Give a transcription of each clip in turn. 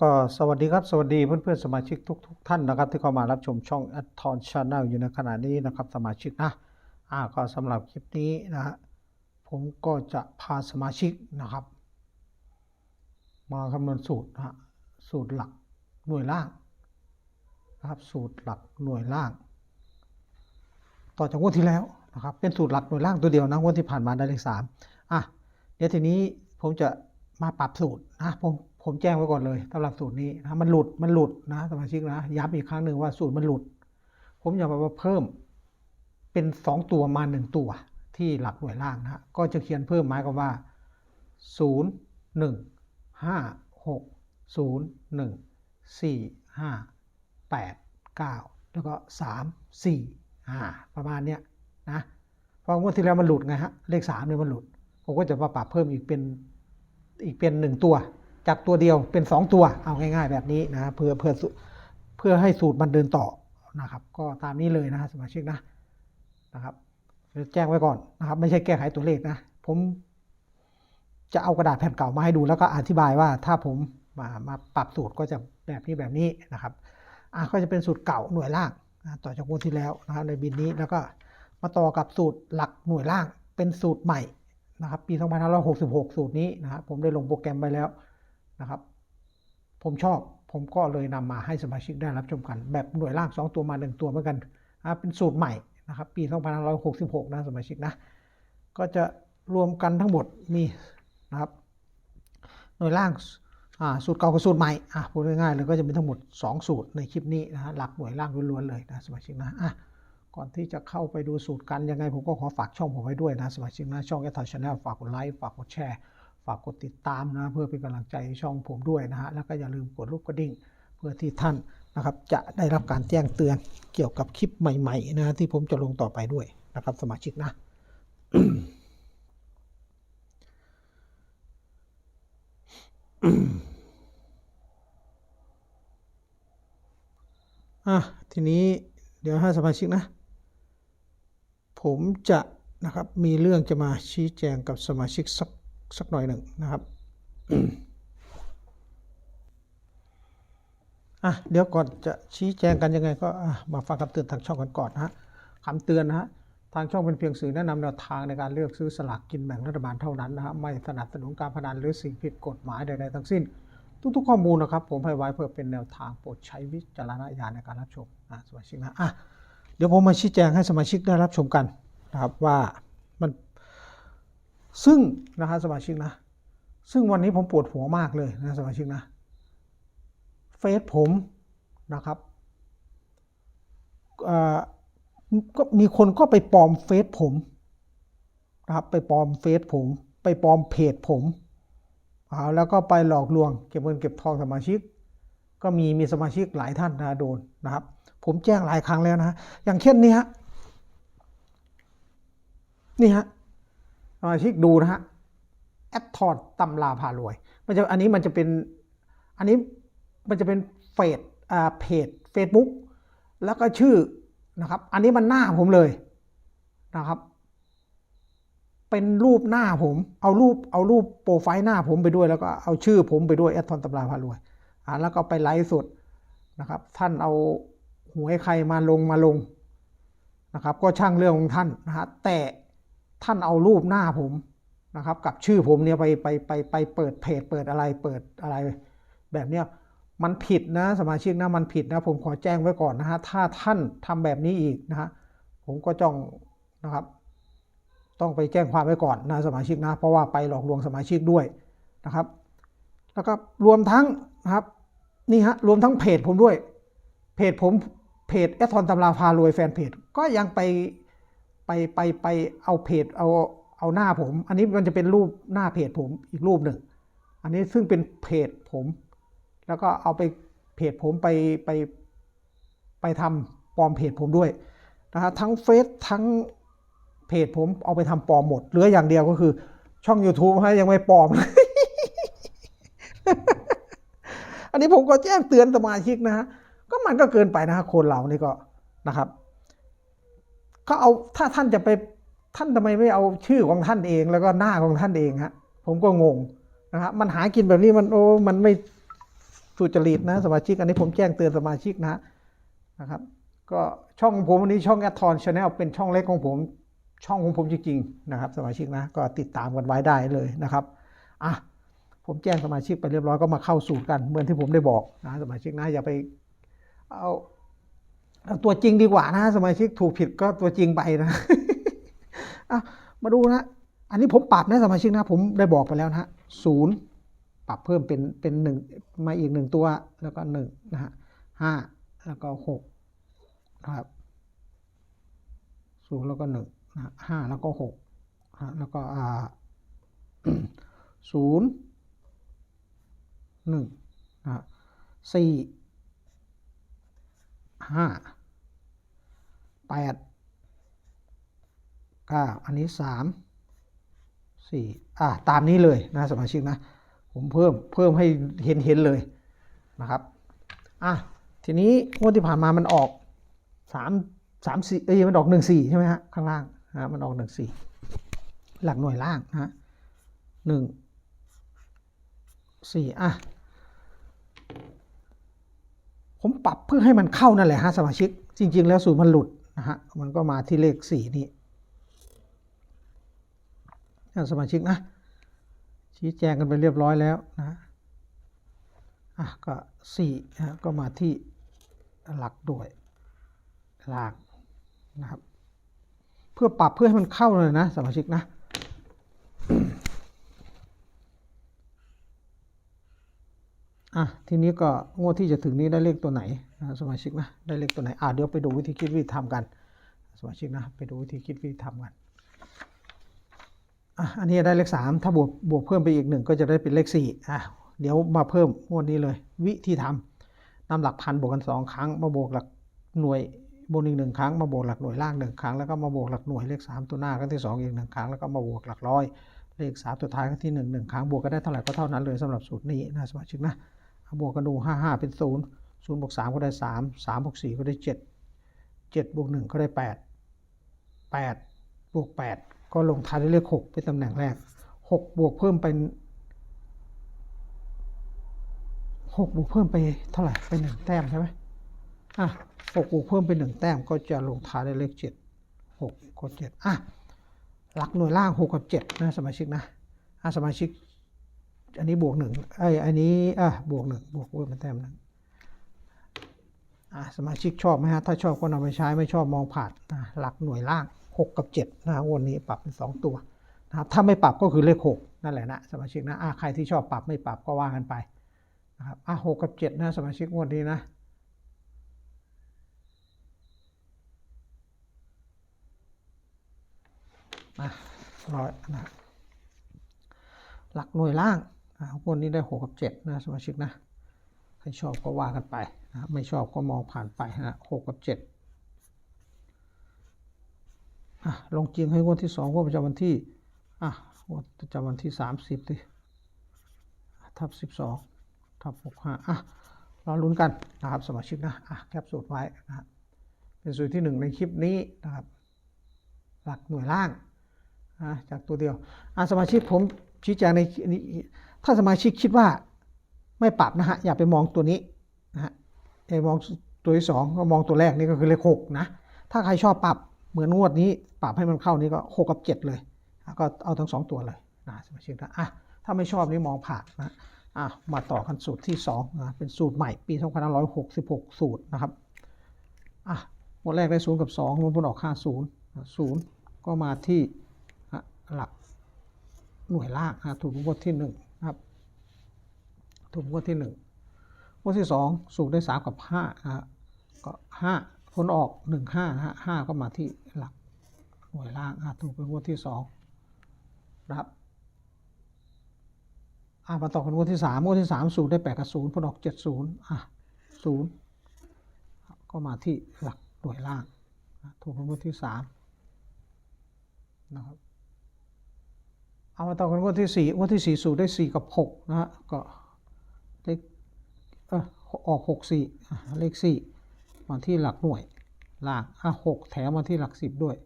ก็สวัสดีครับ สวัสดีเพื่อนเพื่อนสมาชิกทุกทท่านนะครับ ที่เข้ามารับชมช่อง a t o n Channel อยู่ในขณะนี้นะครับสมาชิกนะอ่าก็สำหรับคลิปนี้นะฮะผมก็จะพาสมาชิกนะครับ มาคำนวณสูตรนะฮะสูตรหลักหน่วยล่างนะครับ สูตรหลักหน่วยล่าง ต่อจากงวดที่แล้วนะครับ เป็นสูตรหลักหน่วยล่างตัวเดียวนะงวดที่ผ่านมาได้เลขสามอะเดี๋ยวทีนี้ผมจะมาปรับสูตรนะผม ผมแจ้งไว้ก่อนเลยสำหรับสูตรนี้นะมันหลุดมันหลุดนะสมาชิกนะย้ำอีกครั้งหนึ่งว่าสูตรมันหลุด ผมอยากมาเพิ่มเป็น 2 ตัวมา 1 ตัวที่หลักหน่วยล่างนะฮะก็จะเขียนเพิ่มหมายความว่า 0 1 5 6 0 1 4 5 8 9 แล้วก็ 3 4 5 ประมาณเนี้ยนะพองวดที่แล้วมันหลุดไงฮะ เลข3เนี่ยมันหลุด ผมก็จะมาปรับเพิ่มอีกเป็นอีกเป็นหนึ่งตัว จากตัวเดียวเป็น 2 ตัวเอาง่ายๆ แบบนี้นะเพื่อเพื่อเพื่อให้สูตรมันเดินต่อนะครับ ก็ตามนี้เลยนะฮะสมาชิกนะนะครับแจ้งไว้ก่อนนะครับ ไม่ใช่แก้ไขตัวเลขนะ ผมจะเอากระดาษแผ่นเก่ามาให้ดูแล้วก็อธิบายว่าถ้าผมมามาปรับสูตรก็จะแบบนี้แบบนี้นะครับอะก็จะเป็นสูตรเก่าหน่วยล่างนะต่อจากงวดที่แล้วนะครับในบินนี้แล้วก็มาต่อกับสูตรหลักหน่วยล่างเป็นสูตรใหม่นะครับปี 2566 สูตรนี้นะครับผมได้ลงโปรแกรมไปแล้ว นะครับ ผมชอบผมก็เลยนำมาให้สมาชิกได้รับชมกัน แบบหน่วยล่าง 2 ตัวมา 1 ตัวเหมือนกันนะเป็นสูตรใหม่นะครับปี 2566 นะสมาชิกนะ ก็จะรวมกันทั้งหมดมีนะครับหน่วยล่างอ่าสูตรเก่ากับสูตรใหม่อะพูดง่ายๆเลยก็จะมีทั้งหมด 2 สูตรในคลิปนี้นะฮะหลักหน่วยล่างล้วนๆเลยนะสมาชิกนะอะก่อนที่จะเข้าไปดูสูตรกันยังไงผมก็ขอฝากช่องผมไว้ด้วยนะสมาชิกนะช่องแอทชาแนลฝากกดไลค์ฝากกดแชร์ ฝากกดติดตามนะเพื่อเป็นกำลังใจช่องผมด้วยนะฮะแล้วก็อย่าลืมกดรูปกระดิ่ง เพื่อที่ท่านนะครับจะได้รับการแจ้งเตือนเกี่ยวกับคลิปใหม่ๆนะที่ผมจะลงต่อไปด้วยนะครับสมาชิกนะอะทีนี้เดี๋ยวให้สมาชิกนะ ผมจะนะครับมีเรื่องจะมาชี้แจงกับสมาชิกสัก สักหน่อยหนึ่งนะครับอะเดี๋ยวก่อนจะชี้แจงกันยังไงก็มาฟังคำเตือนทางช่องกันก่อนนะฮะคำเตือนนะฮะทางช่องเป็นเพียงสื่อแนะนำแนวทางในการเลือกซื้อสลากกินแบ่งรัฐบาลเท่านั้นนะฮะไม่สนับสนุนการพนันหรือสิ่งผิดกฎหมายใดๆทั้งสิ้น ทุกๆข้อมูลนะครับ ผมให้ไว้เพื่อเป็นแนวทางโปรดใช้วิจารณญาณในการรับชมนะสมาชิกนะอะเดี๋ยวผมมาชี้แจงให้สมาชิกได้รับชมกันนะครับว่า ซึ่งนะฮะสมาชิกนะ ซึ่งวันนี้ผมปวดหัวมากเลยนะสมาชิกนะ เฟซผมนะครับก็มีคนก็ไปปลอมเฟซผมนะครับไปปลอมเฟซผม ไปปลอมเพจผมเอาแล้วก็ไปหลอกลวงเก็บเงินเก็บทองสมาชิก ก็มีมีสมาชิกหลายท่านนะโดนนะครับ ผมแจ้งหลายครั้งแล้วนะ อย่างเช่นนี้ฮะนี่ฮะ สมาชิกดูนะฮะแอดทอดตำราพารวย มันจะอันนี้มันจะเป็นอันนี้มันจะเป็นเฟซอ่าเพจ Facebook แล้วก็ชื่อนะครับ อันนี้มันหน้าผมเลยนะครับ เป็นรูปหน้าผม เอารูปเอารูปโปรไฟล์หน้าผมไปด้วย แล้วก็เอาชื่อผมไปด้วยแอดทอนตำราพารวยอ่าแล้วก็ไปไลฟ์สดนะครับ ท่านเอาหวยใครมาลงมาลงนะครับ ก็ช่างเรื่องของท่านนะฮะแต่ ท่านเอารูปหน้าผมนะครับ กับชื่อผมเนี่ยไปไปไปไปเปิดเพจเปิดอะไรเปิดอะไรแบบเนี้ยมันผิดนะสมาชิกนะมันผิดนะผมขอแจ้งไว้ก่อนนะฮะถ้าท่านทำแบบนี้อีกนะฮะผมก็จ้องนะครับ ต้องไปแจ้งความไว้ก่อนนะสมาชิกนะ เพราะว่าไปหลอกลวงสมาชิกด้วยนะครับ แล้วก็รวมทั้งนะครับนี่ฮะรวมทั้งเพจผมด้วยเพจผมเพจแอทอนตำราพารวยแฟนเพจก็ยังไป ไปไปไปเอาเพจเอาเอาหน้าผม อันนี้มันจะเป็นรูปหน้าเพจผมอีกรูปหนึ่ง อันนี้ซึ่งเป็นเพจผม แล้วก็เอาไปเพจผมไปไปไปทำปลอมเพจผมด้วยนะฮะทั้งเฟซทั้งเพจผมเอาไปทำปลอมหมดเหลืออย่างเดียวก็คือ ช่อง YouTube ฮะยังไม่ปลอมอันนี้ผมก็แจ้งเตือนสมาชิกนะฮะก็มันก็เกินไปนะฮะคนเรานี่ก็นะครับ ก็เอาถ้าท่านจะไปท่านทำไมไม่เอาชื่อของท่านเอง แล้วก็หน้าของท่านเองฮะผมก็งงนะฮะมันหากินแบบนี้มันโอ้มันไม่สุจริตนะสมาชิก อันนี้ผมแจ้งเตือนสมาชิกนะนะครับ ก็ช่องของผมวันนี้ช่องแอดทอนชาแนลเป็นช่องเล็กของผมช่องของผมจริงๆนะครับ สมาชิกนะก็ติดตามกันไว้ได้เลยนะครับอะผมแจ้งสมาชิกไปเรียบร้อยก็มาเข้าสูตรกันเหมือนที่ผมได้บอกนะสมาชิกนะอย่าไปเอา เอาตัวจริงดีกว่านะสมาชิกถูกผิดก็ตัวจริงไปนะอะมาดูนะ อันนี้ผมปรับนะสมาชิกนะ ผมได้บอกไปแล้วนะศูนย์ปรับเพิ่มเป็นเป็นหนึ่งมาอีกหนึ่งตัวแล้วก็หนึ่งนะฮะห้าแล้วก็หกนะครับศูนย์แล้วก็หนึ่งนะฮะห้าแล้วก็หกฮะแล้วก็อ่าศูนย์หนึ่งนะฮะสี่ห้า แปดเก้าอันนี้สามสี่อ่าตามนี้เลยนะสมาชิกนะ ผมเพิ่มเพิ่มให้เห็นเห็นเลยนะครับอะทีนี้งวดที่ผ่านมามันออกสามสามสี่เอ้ยมันออกหนึ่งสี่ใช่ไหมฮะข้างล่างนะมันออกหนึ่งสี่หลักหน่วยล่างนะฮะหนึ่งสี่อะผมปรับเพื่อให้มันเข้านั่นแหละฮะสมาชิก จริง ๆ แล้วสูตรมันหลุด นะฮะมันก็มาที่เลขสี่นี่ท่านสมาชิกนะ ชี้แจงกันไปเรียบร้อยแล้วนะอะก็สี่นะก็มาที่หลักด้วยหลักนะครับ เพื่อปรับเพื่อให้มันเข้าเลยนะสมาชิกนะ อะทีนี้ก็งวดที่จะถึงนี้ได้เลขตัวไหนนะสมาชิกนะได้เลขตัวไหนอะเดี๋ยวไปดูวิธีคิดวิธีทำกัน สมาชิกนะไปดูวิธีคิดวิธีทำกันอะอันนี้ได้เลขสามถ้าบวกบวกเพิ่มไปอีกหนึ่งก็จะได้เป็นเลขสี่อะเดี๋ยวมาเพิ่มงวดนี้เลย วิธีทำนำหลักพันบวกกันสองครั้ง มาบวกหลักหน่วยบนอีกหนึ่งครั้งมาบวกหลักหน่วยล่างหนึ่งครั้งแล้วก็มาบวกหลักหน่วยเลขสามตัวหน้าครั้งที่สองอีกหนึ่งครั้งแล้วก็มาบวกหลักร้อยเลขสามตัวท้ายครั้งที่หนึ่งหนึ่งครั้งบวกก็ได้เท่าไหร่ก็เท่านั้นเลยสำหรับสูตรนี้นะสมาชิกนะเอา บวกกันดูห้าห้าเป็นศูนย์ศูนย์บวกสามก็ได้สามสามบวกสี่ก็ได้เจ็ดเจ็ดบวกหนึ่งก็ได้แปดแปดบวกแปดก็ลงท้ายด้วยเลขหกเป็นตำแหน่งแรกหกบวกเพิ่มเป็นหกบวกเพิ่มไปเท่าไหร่ไปหนึ่งแต้มใช่ไหมอะหกบวกเพิ่มเป็นหนึ่งแต้มก็จะลงท้ายด้วยเลขเจ็ดหกก็เจ็ดอะหลักหน่วยล่างหกกับเจ็ดนะสมาชิกนะอะสมาชิก อันนี้บวกหนึ่งไออันนี้อะบวกหนึ่งบวกเพิ่มเป็นแต้มหนึ่งอะสมาชิกชอบไหมฮะ ถ้าชอบก็นำไปใช้ไม่ชอบมองผ่านนะหลักหน่วยล่างหกกับเจ็ดนะวันนี้ปรับเป็นสองตัวนะครับถ้าไม่ปรับก็คือเลขหกนั่นแหละนะสมาชิกนะอะใครที่ชอบปรับไม่ปรับก็ว่ากันไปนะครับอะหกกับเจ็ดนะสมาชิกวดนี้นะอะร้อยนะหลักหน่วยล่าง อะงวนี้ได้หกกับเจ็ดนะสมาชิกนะใครชอบก็ว่ากันไปนะครับไม่ชอบก็มองผ่านไปนะหกกับเจ็ดอะลงจริงให้งวดที่สองงวดประจำวันที่อะงวดประจำวันที่สามสิบดิทับสิบสองทับหกห้าอะรอลุ้นกันนะครับสมาชิกนะอะแคปสูตรไว้นะครับเป็นสูตรที่หนึ่งในคลิปนี้นะครับหลักหน่วยล่างอะจากตัวเดียวอะสมาชิกผมชี้แจงในนี้ ถ้าสมาชิกคิดว่าไม่ปรับนะฮะอย่าไปมองตัวนี้นะฮะอย่ามองตัวที่สองก็มองตัวแรกนี่ก็คือเลขหกนะถ้าใครชอบปรับเหมือนงวดนี้ ปรับให้มันเข้านี่ก็หกกับเจ็ดเลยก็เอาทั้งสองตัวเลยนะสมาชิกนะอะถ้าไม่ชอบนี่มองผ่านนะอะมาต่อกันสูตรที่2นะเป็นสูตรใหม่ปี2566 สูตรนะครับอะหมดแรกได้ศูนย์กับ2รวมผลออกค่าศูนย์ศูนย์ก็มาที่หลักหน่วยล่างนะถูกงวดที่ 1 นะครับถูกงวดที่1งวดที่2สูตรได้3กับ5นะฮะก็5ผลออก1 5นะฮะ5ก็มาที่หลักหน่วยล่างอะถูกเป็นงวดที่สองนะครับอะมาต่อกันงวดที่สามงวดที่สามสูตรได้แปดกับศูนย์ผลออกเจ็ดศูนย์อะศูนย์ก็มาที่หลักหน่วยล่างถูกเป็นงวดที่สามนะครับ เอามาต่อกันงวดที่สี่งวดที่สี่สูตรได้สี่กับหกนะฮะก็เลขเออออกหกสี่เลขสี่มาที่หลักหน่วยล่างอะหกแถมมาที่หลักสิบด้วย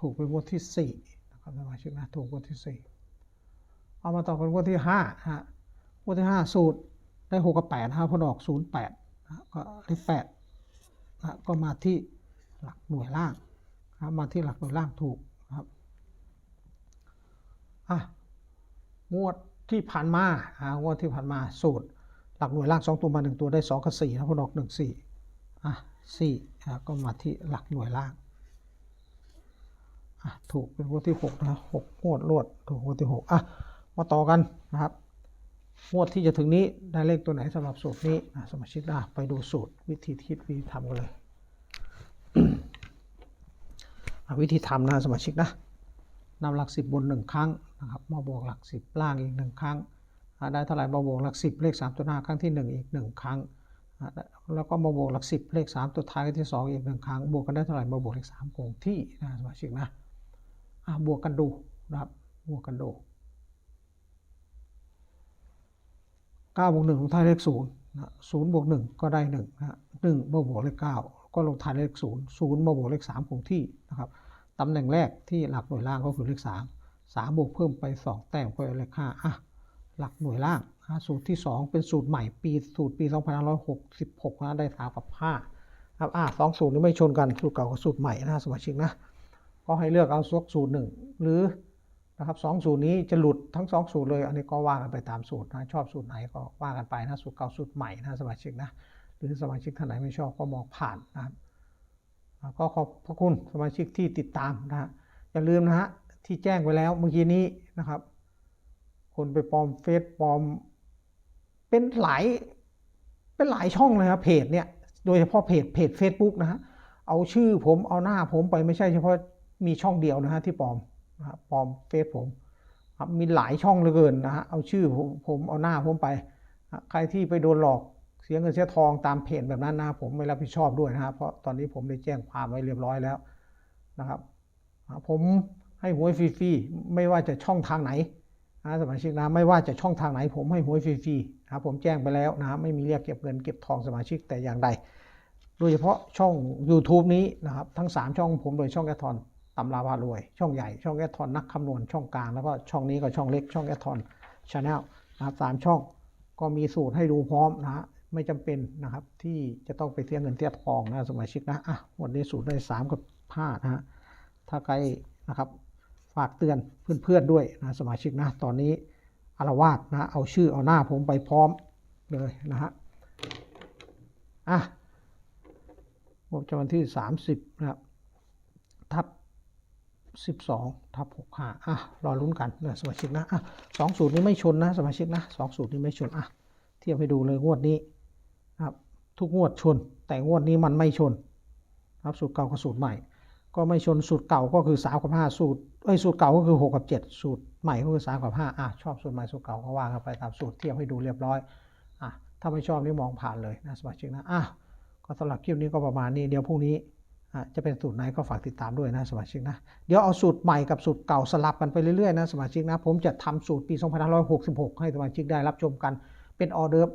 ถูกเป็นงวดที่สี่นะครับสมาชิกนะถูกงวดที่สี่เอามาต่อเป็นงวดที่ห้าฮะงวดที่ห้าสูตรได้หกกับแปดห้าพอดอกศูนย์แปดก็เลขแปดนะก็มาที่หลักหน่วยล่างนะมาที่หลักหน่วยล่างถูก อะงวดที่ผ่านมาอ่างวดที่ผ่านมาสูตร หลักหน่วยล่างสองตัวมาหนึ่งตัวได้สองกับสี่นะพอดอกหนึ่งสี่อะสี่อะก็มาที่หลักหน่วยล่างอะถูกเป็นงวดที่หกนะหกงวดรวดถูกงวดที่หกอะมาต่อกันนะครับงวดที่จะถึงนี้ได้เลขตัวไหนสำหรับสูตรนี้นะสมาชิกได้ไปดูสูตรวิธีคิดวิธีทำกันเลยอะวิธีทำนะสมาชิกนะ นำหลักสิบบนหนึ่งครั้งนะครับมาบวกหลักสิบล่างอีกหนึ่งครั้ง ได้เท่าไหร่มาบวกหลักสิบเลขสามตัวหน้าครั้งที่หนึ่งอีกหนึ่งครั้ง แล้วก็มาบวกหลักสิบเลขสามตัวท้ายครั้งที่สองอีกหนึ่งครั้ง บวกกันได้เท่าไหร่มาบวกเลขสามคงที่นะสมาชิกนะบวกกันดูนะครับบวกกันดูเก้าบวกหนึ่งลงท้ายเลขศูนย์นะศูนย์บวกหนึ่งก็ได้หนึ่งนะหนึ่งมาบวกเลขเก้าก็ลงท้ายเลขศูนย์ศูนย์มาบวกเลขสามคงที่นะครับ ตำแหน่งแรกที่หลักหน่วยล่างก็คือเลขสามสามบวกเพิ่มไปสองแต้มก็เป็นเลขห้าอะหลักหน่วยล่างสูตรที่สองเป็นสูตรใหม่ปีสูตรปีสองพันห้าร้อยหกสิบหกนะได้สามกับห้าครับอะสองสูตรนี้ไม่ชนกันสูตรเก่ากับสูตรใหม่นะสมาชิกนะก็ให้เลือกเอาสักสูตรหนึ่งหรือนะครับสองสูตรนี้จะหลุดทั้งสองสูตรเลย อันนี้ก็ว่ากันไปตามสูตรนะชอบสูตรไหนก็ว่ากันไปนะสูตรเก่าสูตรใหม่นะสมาชิกนะหรือสมาชิกท่านไหนไม่ชอบก็มองผ่านนะครับ ก็ขอบพระคุณสมาชิกที่ติดตามนะฮะอย่าลืมนะฮะที่แจ้งไว้แล้วเมื่อกี้นี้นะครับ คนไปปลอมเฟซปลอม เป็นหลายเป็นหลายช่องเลยครับเพจเนี่ยโดยเฉพาะเพจเพจ Facebook นะฮะเอาชื่อผมเอาหน้าผมไปไม่ใช่เฉพาะมีช่องเดียวนะฮะที่ปลอมนะปลอมเฟซผมครับมีหลายช่องเหลือเกินนะฮะเอาชื่อผมผมเอาหน้าผมไป ใครที่ไปโดนหลอก เสียเงินเสียทองตามเพจแบบนั้นนะผมไม่รับผิดชอบด้วยนะฮะเพราะตอนนี้ผมได้แจ้งความไว้เรียบร้อยแล้วนะครับ ผมให้หวยฟรีๆไม่ว่าจะช่องทางไหนนะสมาชิกนะไม่ว่าจะช่องทางไหน ผมให้หวยฟรีๆนะครับผมแจ้งไปแล้วนะไม่มีเรียกเก็บเงินเก็บทองสมาชิกแต่อย่างใดโดยเฉพาะช่อง YouTube นี้นะครับทั้ง 3 ช่องผมโดยช่องแอทอนตำราพารวย ช่องใหญ่ช่องแอทอนนักคำนวณช่องกลางแล้วก็ช่องนี้ก็ช่องเล็กช่องแอทอนชาแนลนะครับสามช่องก็มีสูตรให้ดูพร้อมนะฮะ ไม่จำเป็นนะครับ ที่จะต้องไปเสียเงินเสียทองนะสมาชิกนะอะวันนี้สูตรได้3กับ5นะฮะถ้าใครนะครับฝากเตือนเพื่อนๆด้วยนะสมาชิกนะตอนนี้อารวาสนะเอาชื่อเอาหน้าผมไปพร้อมเลยนะฮะอะงบจำวันที่ 30 นะครับ ทับ 12 ทับ65อะ รอลุ้นกันนะสมาชิกนะ อะสองสูตรนี้ไม่ชนนะ สมาชิกนะสองสูตรนี้ไม่ชน อะ เทียบให้ดูเลยงวดนี้ ทุกงวดชน แต่งวดนี้มันไม่ชนครับสูตรเก่ากับสูตรใหม่ ก็ไม่ชนสูตรเก่าก็คือ3กับ5สูตรเอ้สูตรเก่าก็คือ6กับ7สูตรใหม่ก็คือ3กับ5อะชอบสูตรใหม่สูตรเก่าก็ว่ากันไปตามสูตรเทียบให้ดูเรียบร้อยอะถ้าไม่ชอบนี่มองผ่านเลยนะสมาชิกนะอะก็สำหรับคลิปนี้ก็ประมาณนี้เดี๋ยวพรุ่งนี้อะจะเป็นสูตรไหนก็ฝากติดตามด้วยนะสมาชิกนะ เดี๋ยวเอาสูตรใหม่กับสูตรเก่าสลับกันไปเรื่อยๆนะสมาชิกนะ ผมจะทำสูตรปี 2566 ให้สมาชิกได้รับชมกันเป็นออเดิร์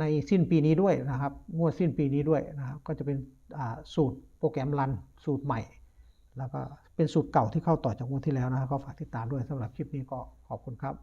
ในสิ้นปีนี้ด้วยนะครับ งวดสิ้นปีนี้ด้วยนะครับ ก็จะเป็นสูตรโปรแกรมรันสูตรใหม่ แล้วก็เป็นสูตรเก่าที่เข้าต่อจากงวดที่แล้วนะครับก็ฝากติดตามด้วยสำหรับคลิปนี้ก็ขอบคุณครับ